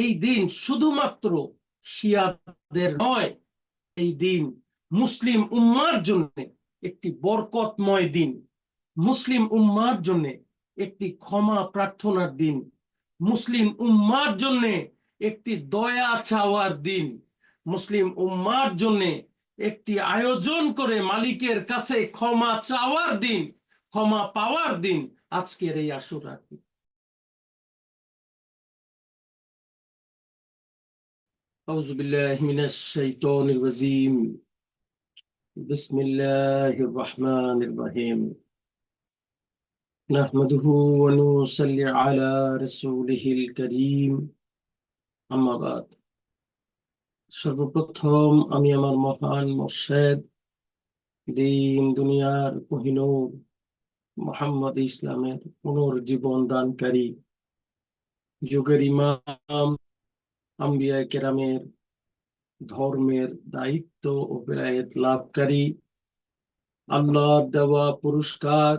এই দিন শুধুমাত্র শিয়াদের নয়, এই দিন মুসলিম উম্মার জন্য একটি বরকতময় দিন। মুসলিম উম্মার জন্য একটি ক্ষমা প্রার্থনার দিন। মুসলিম উম্মার জন্য একটি দয়া চাওয়ার দিন। মুসলিম উম্মার জন্য একটি আয়োজন করে মালিকের কাছে ক্ষমা চাওয়ার দিন, ক্ষমা পাওয়ার দিন আজকের এই আশুরার দিন। أعوذ بالله من الشيطان الرجيم بسم الله الرحمن الرحيم نحمده ونصلي على رسوله الكريم أما بعد সর্বপ্রথম আমি আমার মহান মোর্শেদ দিন দুনিয়ার কোহিনুর মোহাম্মদ ইসলামের পুনর্জীবন দানকারী যুগের ইমাম আম্বিয়া কেরামের ধর্মের দায়িত্ব ও বেলায়েত লাভকারী। আল্লাহর দেওয়া পুরস্কার,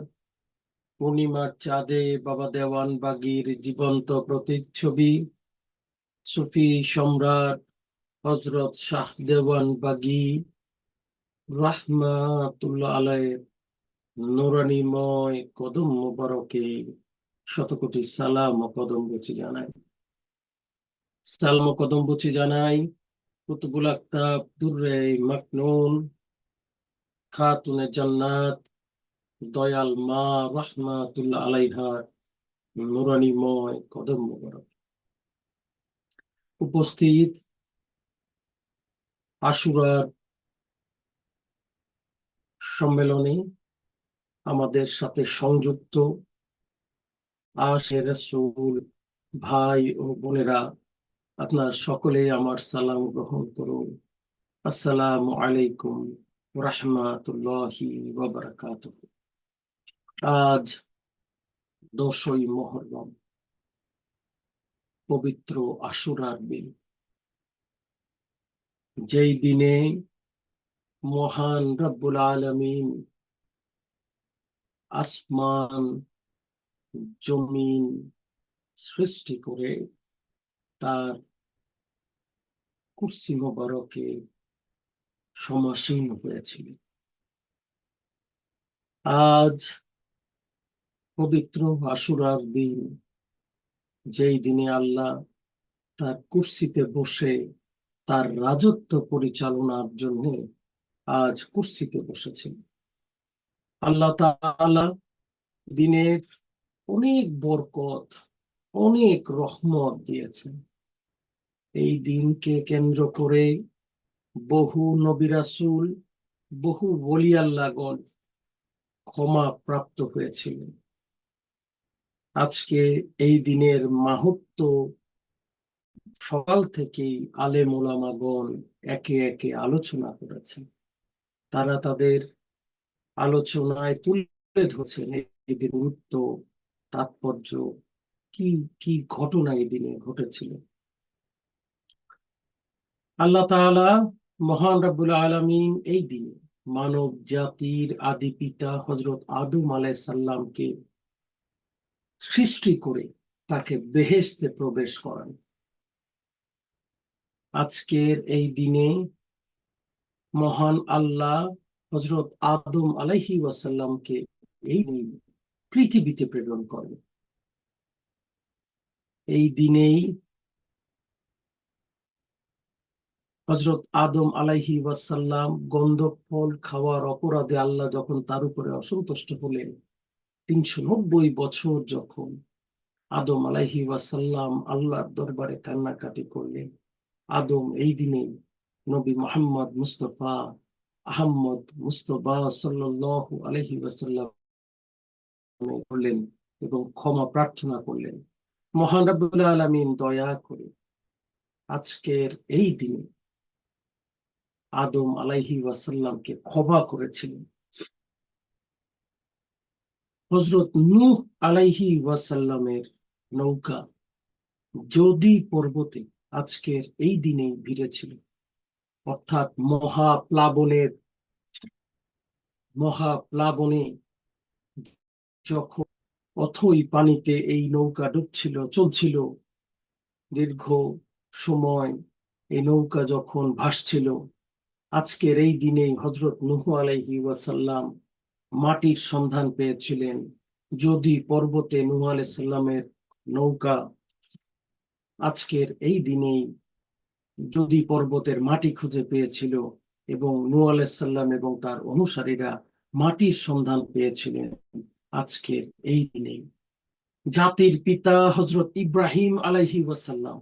পূর্ণিমার চাঁদে বাবা দেওয়ান বাগির জীবন্ত প্রতিচ্ছবি। সুফি সম্রাট হজরত শাহ দেওয়ান বাগি রাহমাতুল্লাহ আলাইয়ের নোরানিময় কদম মোবারকে শতকোটি সালাম ও কদম জানাই সালাম কদম বুঝি জানাই। কুতুবুল আক্তাব দুর্রে মাকনুন, খাতুনে জান্নাত, দয়াল মা রহমাতুল্লাহ আলাইহার নুরানিময় কদম মোবারক। উপস্থিত আশুরার সম্মেলনে আমাদের সাথে সংযুক্ত আশে রসুল ভাই ও বোনেরা আপনার সকলে আমার সালাম গ্রহণ করুন। আসসালামু আলাইকুম রহমাতুল্লাহি ওয়াবারাকাত আজ দশই মহরম, পবিত্র আশুরার দিন। যেই দিনে মহান রব্বুল আলমিন আসমান, জমিন সৃষ্টি করে তার কুর্সি মোবারকে সমাসীন হয়েছিল। আজ পবিত্র আশুরার দিন, যেই দিনে আল্লাহ তার কুর্সিতে বসে তার রাজত্ব পরিচালনার জন্য আজ কুর্সিতে বসেছেন। আল্লাহ তাআলা দিনের অনেক বরকত, অনেক রহমত দিয়েছেন। এই দিনকে কেন্দ্র করে বহু নবিরাসুল বহু বলি আল্লাহগণ ক্ষমা প্রাপ্ত হয়েছিলেন। আজকে এই দিনের মাহাত্ম সকাল থেকেই আলেম ওলামাগণ একে একে আলোচনা করেছেন। তারা তাদের আলোচনায় তুলে ধরছেন এই দিন গুরুত্ব তাৎপর্য, কি কি ঘটনা এই দিনে ঘটেছিল। আল্লাহ তাআলা মহান রাব্বুল আলামিন এই দিনে মানব জাতির আদি পিতা হজরত আদম আলাই সাল্লামকে সৃষ্টি করে তাকে বেহেস্তে প্রবেশ করান। আজকের এই দিনে মহান আল্লাহ হজরত আদম আলাইহি ওয়াসাল্লামকে এই পৃথিবীতে প্রেরণ করেন। এই দিনেই হজরত আদম আলাইহি ওয়াসাল্লাম গন্ধক ফল খাওয়ার অপরাধে আল্লাহ যখন তার উপরে অসন্তুষ্ট হলেন, তিনশো নব্বই বছর যখন আদম আলাইহি ওয়াসাল্লাম আল্লাহর দরবারে কান্নাকাটি করলেন, আদম এই দিনে নবী মোহাম্মদ মুস্তফা আহম্মদ মুস্তফা সাল্লাহ আলহি ওয়াসাল্লাম করলেন এবং ক্ষমা প্রার্থনা করলেন। মহান রাবুল আলমিন দয়া করে আজকের এই দিনে আদম আলাইহি ওয়াসাল্লামকে ক্ষমা করেছিলেন। হজরত নূহ আলাইহি ওয়াসাল্লামের নৌকা যদি পর্বতে আজকের এই দিনেই ভিড়েছিল অর্থাৎ মহাপ্লাবনের, মহাপ্লাবনে যখন অথই পানিতে এই নৌকা ডুবছিল, চলছিল, দীর্ঘ সময় এই নৌকা যখন ভাসছিল আজকের এই দিনেই হজরত নুহু আলাইহি ওয়াসাল্লাম মাটির সন্ধান পেয়েছিলেন। যদি পর্বতে নুহু আলাইসাল্লামের নৌকা আজকের এই দিনেই যদি পর্বতের মাটি খুঁজে পেয়েছিল এবং নু আলাইসাল্লাম এবং তার অনুসারীরা মাটির সন্ধান পেয়েছিলেন আজকের এই দিনেই। জাতির পিতা হজরত ইব্রাহিম আলাইহি ওয়াসাল্লাম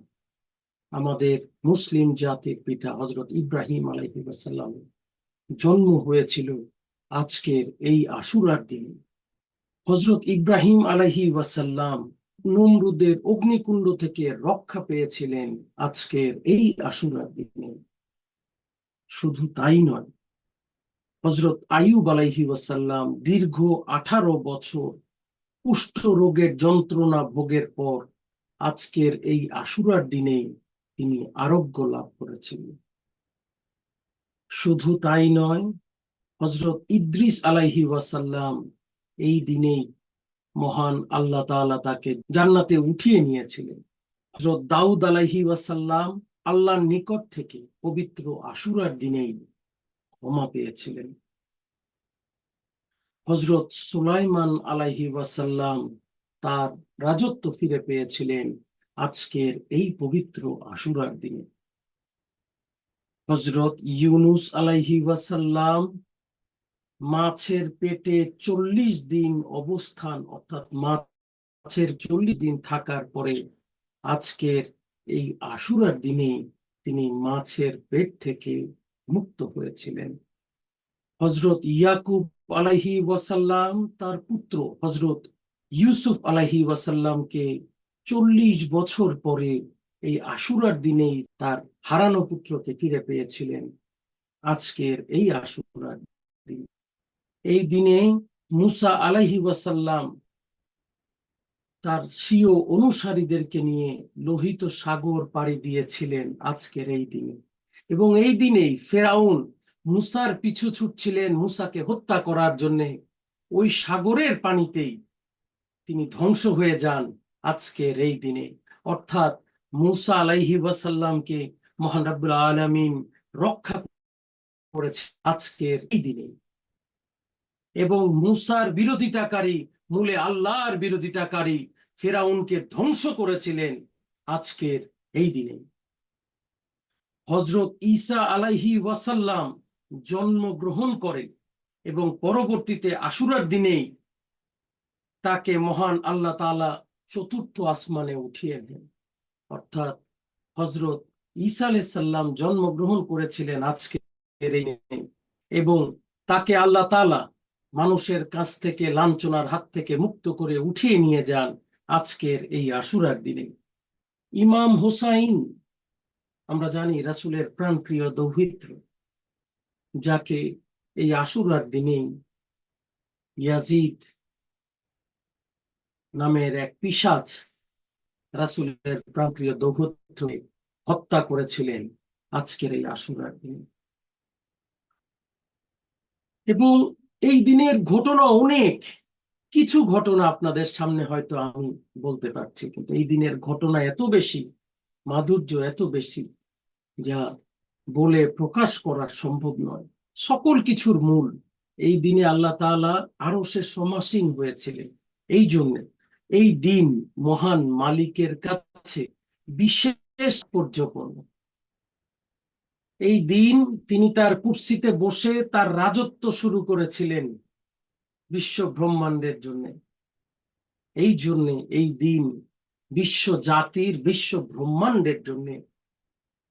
আমাদের মুসলিম জাতির পিতা হজরত ইব্রাহিম আলাইহি ওয়াসাল্লাম জন্ম হয়েছিল আজকের এই আশুরার দিনে। হজরত ইব্রাহিম আলাইহি ওয়াসাল্লাম নমরুদের অগ্নিকুণ্ড থেকে রক্ষা পেয়েছিলেন আজকের এই আশুরার দিনে। শুধু তাই নয় হজরত আয়ুব আলাইহি ওয়াসাল্লাম দীর্ঘ আঠারো বছর কুষ্ঠ রোগের যন্ত্রণা ভোগের পর আজকের এই আশুরার দিনেই তিনি আরোগ্য লাভ করেছিলেন শুধু তাই নয় হজরত ইদ্রিস আলাইহি ওয়াসাল্লাম এই দিনেই মহান আল্লাহ তাআলা তাকে জান্নাতে উঠিয়ে নিয়েছিলেন। হজরত দাউদ আলাইহি ওয়াসাল্লাম আল্লাহর নিকট থেকে পবিত্র আশুরার দিনেই ক্ষমা পেয়েছিলেন। হজরত সুলাইমান আলাইহি ওয়াসাল্লাম তার রাজত্ব ফিরে পেয়েছিলেন আজকের এই পবিত্র আশুরার দিনে। হজরত ইউনুস আলাইহি ওয়াসাল্লাম মাছের পেটে চল্লিশ দিন অবস্থান, অর্থাৎ মাছের চল্লিশ দিন থাকার পরে আজকের এই আশুরার দিনে তিনি মাছের পেট থেকে মুক্ত হয়েছিলেন। হজরত ইয়াকুব আলাইহি ওয়াসাল্লাম তার পুত্র হজরত ইউসুফ আলাইহি ওয়াসাল্লামকে চল্লিশ বছর পরে এই আশুরার দিনেই তার হারানো পুত্রকে ফিরে পেয়েছিলেন। আজকের এই আশুরার দিন। এই দিনে মুসা আলাইহি ওয়াসাল্লাম তার স্বীয় অনুসারীদেরকে নিয়ে লোহিত সাগর পাড়ি দিয়েছিলেন আজকের এই দিনে। এবং এই দিনেই ফেরাউন মুসার পিছু ছুটছিলেন মুসাকে হত্যা করার জন্যে। ওই সাগরের পানিতেই তিনি ধ্বংস হয়ে যান। আজকের এই দিনে, অর্থাৎ মুসা আলাইহি ওয়াসাল্লামকে মহান রাব্বুল আলামিন রক্ষা করেছে আজকের এই দিনে। এবং মুসার বিরোধিতাকারী, মূলে আল্লাহর বিরোধিতাকারী ফেরাউনকে ধ্বংস করেছিলেন আজকের এই দিনে। হজরত ঈসা আলাইহি ওয়াসাল্লাম জন্মগ্রহণ করেন এবং পরবর্তীতে আশুরার দিনেই তাকে মহান আল্লাহ তাআলা চতুর্থ আসমানে উঠিয়ে নেন। অর্থাৎ হজরত ঈসা সাল্লাম জন্মগ্রহণ করেছিলেন আজকে এবং তাকে আল্লাহ তাআলা মানুষের কাছ থেকে লাঞ্ছনার হাত থেকে মুক্ত করে উঠিয়ে নিয়ে যান আজকের এই আশুরার দিনে। ইমাম হোসাইন, আমরা জানি, রাসুলের প্রাণপ্রিয় দৌহিত্র, যাকে এই আশুরার দিনেই ইয়াজিদ নামের এক পিসাচ রাসুলের প্রাণপ্রিয় দৌহিত্র হত্যা করেছিলেন আজকের এই আশুরার দিনে এবং এই দিনের ঘটনা অনেক, কিছু ঘটনা আপনাদের সামনে হয়তো আমি বলতে পারছি, কিন্তু এই দিনের ঘটনা এত বেশি, মাধুর্য এত বেশি, যা বলে প্রকাশ করা সম্ভব নয়। সকল কিছুর মূল, এই দিনে আল্লাহ তাআলা আরও সে সমাসীন হয়েছিলেন। এই জন্য এই দিন মহান মালিকের কাছে বিশেষ পর্যপন্ন এই দিন তিনি তার কুর্সিতে বসে তার রাজত্ব শুরু করেছিলেন বিশ্ব ব্রহ্মাণ্ডের জন্য। এই জন্য এই দিন বিশ্ব জাতির, বিশ্ব ব্রহ্মাণ্ডের জন্য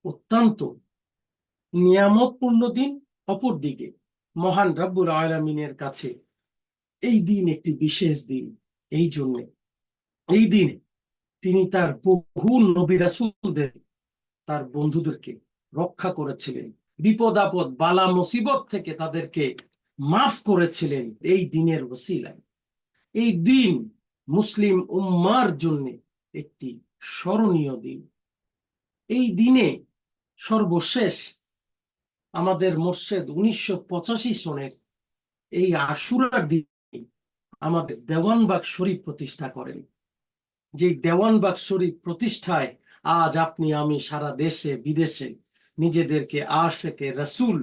অত্যন্ত নিয়ামতপূর্ণ দিন। অপরদিকে মহান রব্বুর আলমিনের কাছে এই দিন একটি বিশেষ দিন। এই জন্য এই দিনে তিনি তার বহু নবী রাসুলদের, তার বন্ধুদেরকে রক্ষা করেছিলেন। বিপদ আপদ, বালা মুসিবত থেকে তাদেরকে মাফ করেছিলেন এই দিনের ওসিলায়। এই দিন মুসলিম উম্মার জন্য একটি স্মরণীয় দিন। এই দিনে সর্বশেষ আমাদের মোর্শেদ উনিশশো পঁচাশি সনের এই আশুরার দিনে আমাদের দেওয়ানবাগ শরীফ প্রতিষ্ঠা করেন। যে দেওয়ানবাগ শরীফ প্রতিষ্ঠায় আজ আপনি, আমি সারা দেশে, বিদেশে নিজেদেরকে আশেকে রসুল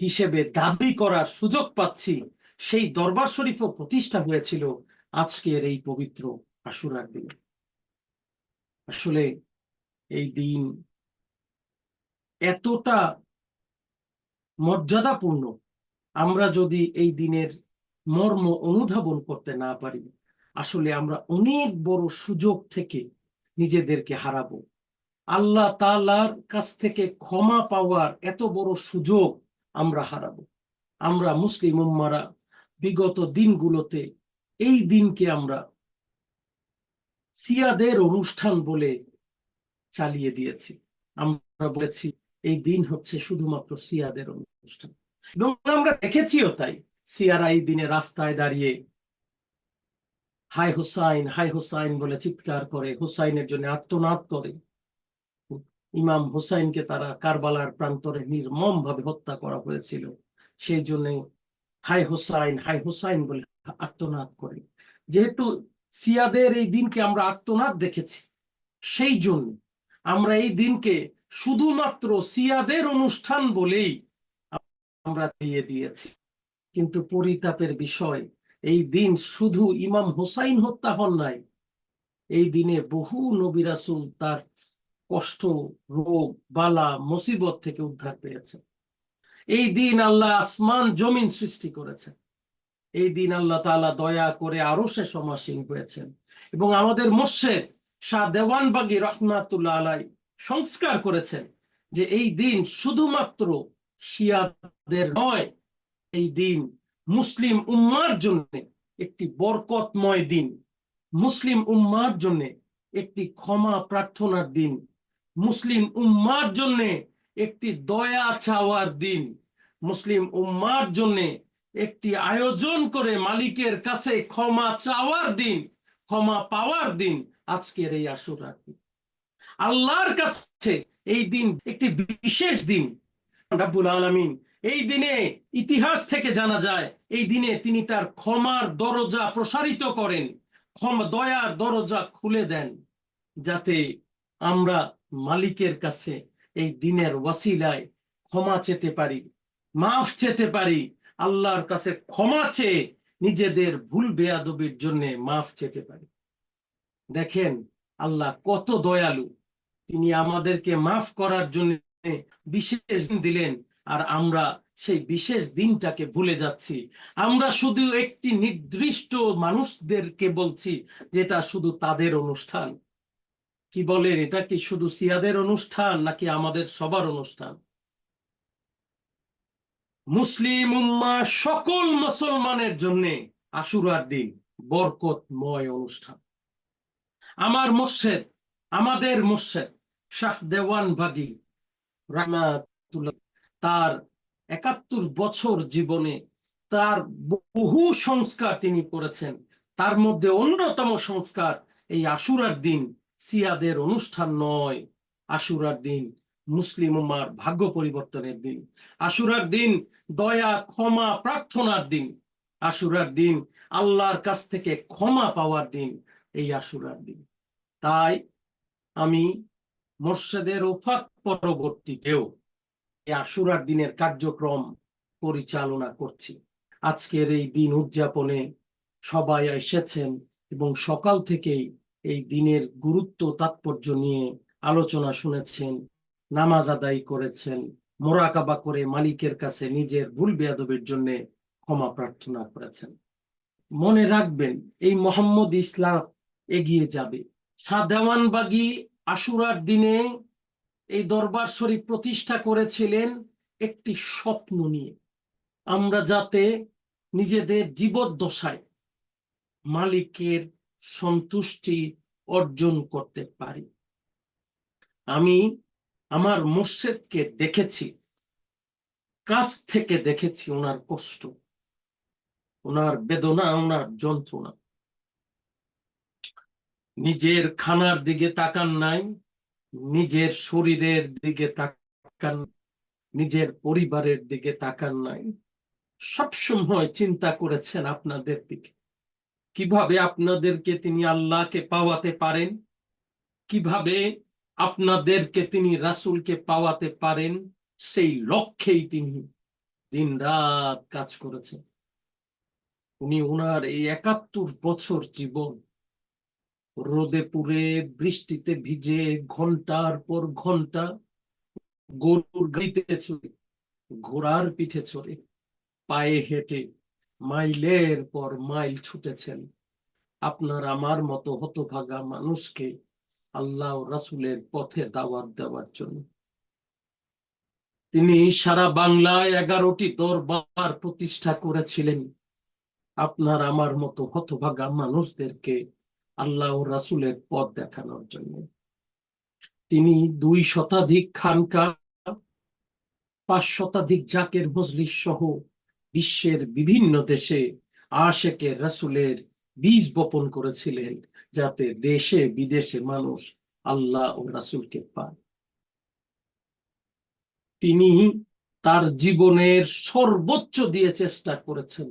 হিসেবে দাবি করার সুযোগ পাচ্ছি। সেই দরবার শরীফও প্রতিষ্ঠা হয়েছিল আজকের এই পবিত্র আশুরার দিনে। আসলে এই দিন এতটা মর্যাদাপূর্ণ। আমরা যদি এই দিনের মর্ম অনুধাবন করতে না পারি আসলে আমরা অনেক বড় সুযোগ থেকে নিজেদেরকে হারাবো। আল্লাহ তালার কাছ থেকে ক্ষমা পাওয়ার এত বড় সুযোগ আমরা হারাবো। আমরা মুসলিম উম্মারা বিগত দিনগুলোতে এই দিনকে আমরা সিয়াদের অনুষ্ঠান বলে চালিয়ে দিয়েছি। আমরা বলেছি, এই দিন হচ্ছে শুধুমাত্র সিয়াদের অনুষ্ঠান। এবং আমরা দেখেছিও তাই, সিয়ারা এই দিনে রাস্তায় দাঁড়িয়ে হাই হুসাইন হাই হুসাইন বলে চিৎকার করে, হুসাইনের জন্য আত্মনাদ করে। ইমাম হুসাইনকে তারা কারবালার প্রান্তরে নির্মম ভাবে হত্যা করা হয়েছিল। সেই জন্য হাই হুসাইন হাই হুসাইন বলে আত্মনাদ করে। যেহেতু সিয়াদের এই দিনকে আমরা আত্মনাদ দেখেছি, সেই জন্য আমরা এই দিনকে শুধুমাত্র সিয়াদের অনুষ্ঠান বলেই আমরা দিয়ে দিয়েছি। কিন্তু পরিতাপের বিষয় এই দিন শুধু ইমাম হোসাইন হত্যা হন নাই, এই দিনে বহু নবী রাসূল তার কষ্ট, রোগ, বালা, মুসিবত থেকে উদ্ধার পেয়েছে এই দিন আল্লাহ আসমান, জমিন সৃষ্টি করেছেন। এই দিন আল্লাহ তাআলা দয়া করে আরও সে সমাসীন হয়েছেন এবং আমাদের মোর্শেদ শাহ দেওয়ানবাগী রহমাতুল্লাহ আলাই সংস্কার করেছেন যে এই দিন শুধুমাত্র শিয়াদের নয়, এই দিন মুসলিম উম্মার জন্য একটি বরকতময় দিন। মুসলিম উম্মার জন্য একটি ক্ষমা প্রার্থনার দিন। মুসলিম উম্মার জন্য একটি দয়া চাওয়ার দিন। মুসলিম উম্মার জন্য একটি আয়োজন করে মালিকের কাছে ক্ষমা চাওয়ার দিন, ক্ষমা পাওয়ার দিন আজকের এই আশুরার দিন। আল্লাহর কাছে এই দিন একটি বিশেষ দিন। রাব্বুল আলামিন এই দিনে ইতিহাস থেকে জানা যায়, এই দিনে তিনি তার ক্ষমার দরজা প্রসারিত করেন। ক্ষমা, দয়ার দরজা খুলে দেন, যাতে আমরা মালিকের কাছে এই দিনের ওয়াসিলায় ক্ষমা চেতে পারি, মাফ চেতে পারি, আল্লাহর কাছে ক্ষমা চেয়ে নিজেদের ভুল বেয়াদবির জন্য মাফ চেতে পারি। দেখেন, আল্লাহ কত দয়ালু। তিনি আমাদেরকে মাফ করার জন্য বিশেষ দিলেন আর আমরা সেই বিশেষ দিনটাকে ভুলে যাচ্ছি। আমরা শুধু একটি নির্দিষ্ট মানুষদেরকে বলছি যেটা শুধু তাদের অনুষ্ঠান। কি বলেন, এটা কি শুধু সিয়াদের অনুষ্ঠান নাকি আমাদের সবার অনুষ্ঠান? মুসলিম উম্মা সকল মুসলমানের জন্য আশুরার দিন, বরকতময় অনুষ্ঠান। আমার মোর্শেদ, আমাদের মোর্শেদ শাহ দেওয়ান ভাগি রাহমাতুল্লাহ তার একাত্তর বছর জীবনে তার বহু সংস্কার তিনি করেছেন। তার মধ্যে অন্যতম সংস্কার এই আশুরার দিন, সিয়াদের অনুষ্ঠান নয়। আশুরার দিন মুসলিম উম্মার ভাগ্য পরিবর্তনের দিন। আশুরার দিন দয়া, ক্ষমা, প্রার্থনার দিন। আশুরার দিন আল্লাহর কাছ থেকে ক্ষমা পাওয়ার দিন এই আশুরার দিন। তাই আমি মোর্শেদের ওফাত পরবর্তীতেও আশুরার দিনের কার্যক্রম পরিচালনা করছি। আজকের এই দিন উদযাপনে সবাই এসেছেন এবং সকাল থেকেই এই দিনের গুরুত্ব তাৎপর্য নিয়ে আলোচনা শুনেছেন, নামাজ আদায় করেছেন, মোরাকাবা করে মালিকের কাছে নিজের ভুল বেয়াদবের জন্য ক্ষমা প্রার্থনা করেছেন। মনে রাখবেন, এই মোহাম্মদ ইসলাম এগিয়ে যাবে। সাদেওয়ানবাগি আশুরার দিনে এই দরবার শরীফ প্রতিষ্ঠা করেছিলেন একটি স্বপ্ন নিয়ে। আমরা যাতে নিজেদের জীবদ্দশায় মালিকের সন্তুষ্টি অর্জন করতে পারি। আমি আমার মোর্শেদকে দেখেছি, কাছ থেকে দেখেছি ওনার কষ্ট, ওনার বেদনা, ওনার যন্ত্রণা। নিজের খানার দিকে তাকান নাই নিজের শরীরের দিকে তাকান, নিজের পরিবারের দিকে তাকান নাই। সবসময় চিন্তা করেছেন আপনাদের দিকে। কীভাবে আপনাদেরকে তিনি আল্লাহকে পাওয়াতে পারেন? কীভাবে আপনাদেরকে তিনি রাসূলকে পাওয়াতে পারেন? সেই লক্ষ্যেই তিনি দিন রাত কাজ করেছেন। উনি ওনার এই একাত্তর বছর জীবন রোদে পুড়ে, বৃষ্টিতে ভিজে ঘণ্টার পর ঘণ্টা গরুর গাড়িতে চড়ে, ঘোড়ার পিঠে চড়ে, পায়ে হেঁটে, মাইলের পর মাইল ছুটেছেন। আপনার আমার মতো হতভাগা মানুষকে আল্লাহ রাসূলের পথে দাওয়াত দেওয়ার জন্য। তিনি সারা বাংলায় এগারোটি দরবার প্রতিষ্ঠা করেছিলেন। আপনার আমার মতো হতভাগা মানুষদেরকে আল্লাহ ও রাসূলের পথ দেখানোর জন্য। তিনি দুই শতাধিক খানকা পাঁচ শতাধিক জাকের মজলিস সহ বিশ্বের বিভিন্ন দেশে আশেকে রাসূলের বীজ বপন করেছিলেন যাতে দেশে বিদেশে মানুষ আল্লাহ ও রাসূলকে পায়। তিনি তার জীবনের সর্বোচ্চ দিয়ে চেষ্টা করেছেন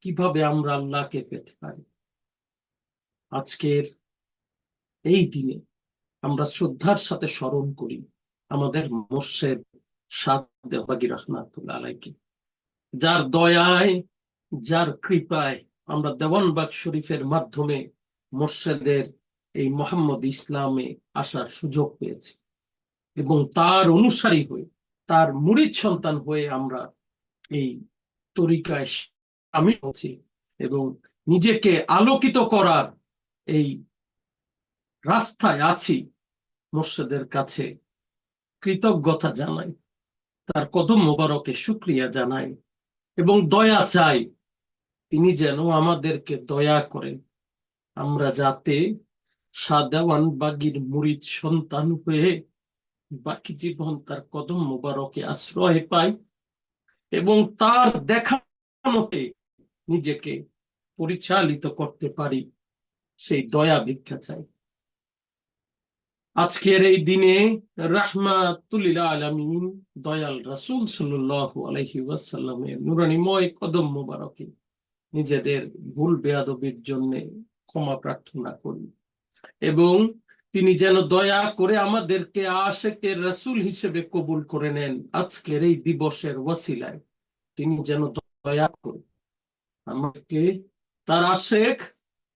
কীভাবে আমরা আল্লাহকে পেতে পারি। আজকের এই দিনে আমরা শ্রদ্ধার সাথে স্মরণ করি আমাদের মোর্শেদ সাদ রহমাতুল্লাহ আলাইকে যার দয়ায়, যার কৃপায় আমরা দেওয়ানবাগ শরীফের মাধ্যমে মোর্শেদের এই মোহাম্মদ ইসলামে আসার সুযোগ পেয়েছি এবং তার অনুসারী হয়ে, তার মুরিদ সন্তান হয়ে আমরা এই তরিকায় আমি হচ্ছি এবং নিজেকে আলোকিত করার এই রাস্তায় আছি মোর্শেদের কাছে কৃতজ্ঞতা জানাই, তার কদম মোবারকে শুক্রিয়া জানাই এবং দয়া চাই তিনি যেন আমাদেরকে দয়া করেন। আমরা যাতে সাদাওয়ান বাগির মুরিদ সন্তান হয়ে বাকি জীবন তার কদম মোবারকে আশ্রয় পাই এবং তার দেখানোতে নিজেকে পরিচালিত করতে পারি। সেই দয়া ভিক্ষা চাই। আজকের এই দিনে দয়াল রাসূল নুরানিময় কদম নিজেদের ভুল বেয়াদবির জন্য ক্ষমা প্রার্থনা করি এবং তিনি যেন দয়া করে আমাদেরকে আশেকের রাসূল হিসেবে কবুল করে নেন আজকের এই দিবসের ওয়াসিলায়। তিনি যেন দয়া করে আমাকে তার আশেক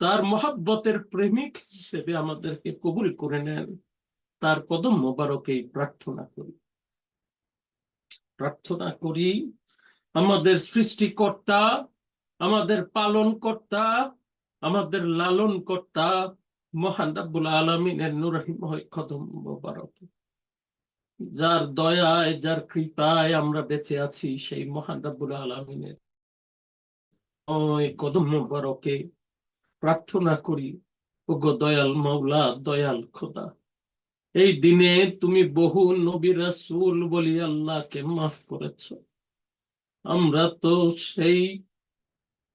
তার মহাব্বতের প্রেমিক হিসেবে আমাদেরকে কবুল করে নেন। তার কদম মোবারকেই প্রার্থনা করি। প্রার্থনা করি, আমাদের সৃষ্টিকর্তা, আমাদের পালন কর্তা আমাদের লালন কর্তা মহান রাব্বুল আলমিনের নুরহিময় কদম মোবারক। যার দয়ায়, যার কৃপায় আমরা বেঁচে আছি, সেই মহান রাব্বুল আলমিনের ওই কদম মোবারকে প্রার্থনা করি, ওগো দয়াল মাওলা, দয়াল খোদা। এই দিনে তুমি বহু নবী রাসূল বলি আল্লাহকে মাফ করেছ। আমরা তো সেই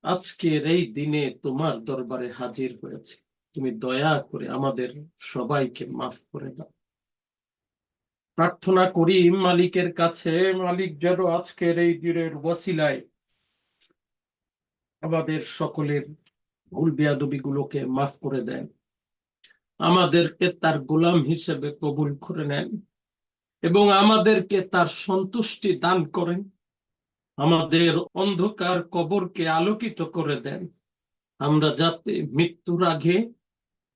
আজকের এই দিনে তোমার দরবারে হাজির হয়েছে। তুমি দয়া করে আমাদের সবাইকে মাফ করে দাও। প্রার্থনা করি মালিকের কাছে, মালিক যেন আজকের এই দিনের ওয়াসিলায় আমাদের সকলের ভুল বেয়াদবি গুলোকে মাফ করে দেন। আমাদেরকে তার গোলাম হিসেবে কবুল করে নেন এবং আমাদেরকে তার সন্তুষ্টি দান করেন। আমাদের অন্ধকার কবরকে আলোকিত করে দেন। আমরা যাতে মৃত্যুর আগে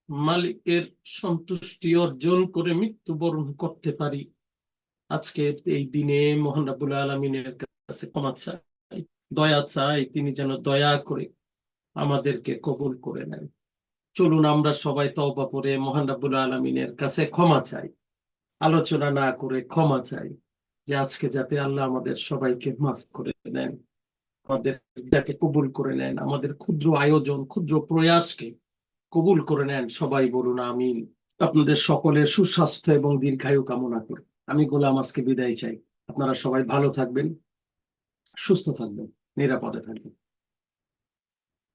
মালিকের সন্তুষ্টি অর্জন করে মৃত্যুবরণ করতে পারি। আজকে এই দিনে মোহান রাবুল আলমিনের কাছে ক্ষমা চাই, দয়া চাই, তিনি যেন দয়া করে আমাদেরকে কবুল করে নেন। চলুন আমরা সবাই তওবা করে মহান রাব্বুল আলমিনের কাছে ক্ষমা চাই। আলোচনা না করে ক্ষমা চাই যে আজকে যাতে আল্লাহ আমাদের সবাইকে মাফ করে নেন আমাদের যাকে কবুল করে নেন, আমাদের ক্ষুদ্র আয়োজন, ক্ষুদ্র প্রয়াসকে কবুল করে নেন। সবাই বলুন আমিন। আপনাদের সকলের সুস্বাস্থ্য এবং দীর্ঘায়ু কামনা করে। আমি গোলাম, আজকে বিদায় চাই। আপনারা সবাই ভালো থাকবেন, সুস্থ থাকবেন, নিরাপদে থাকবেন।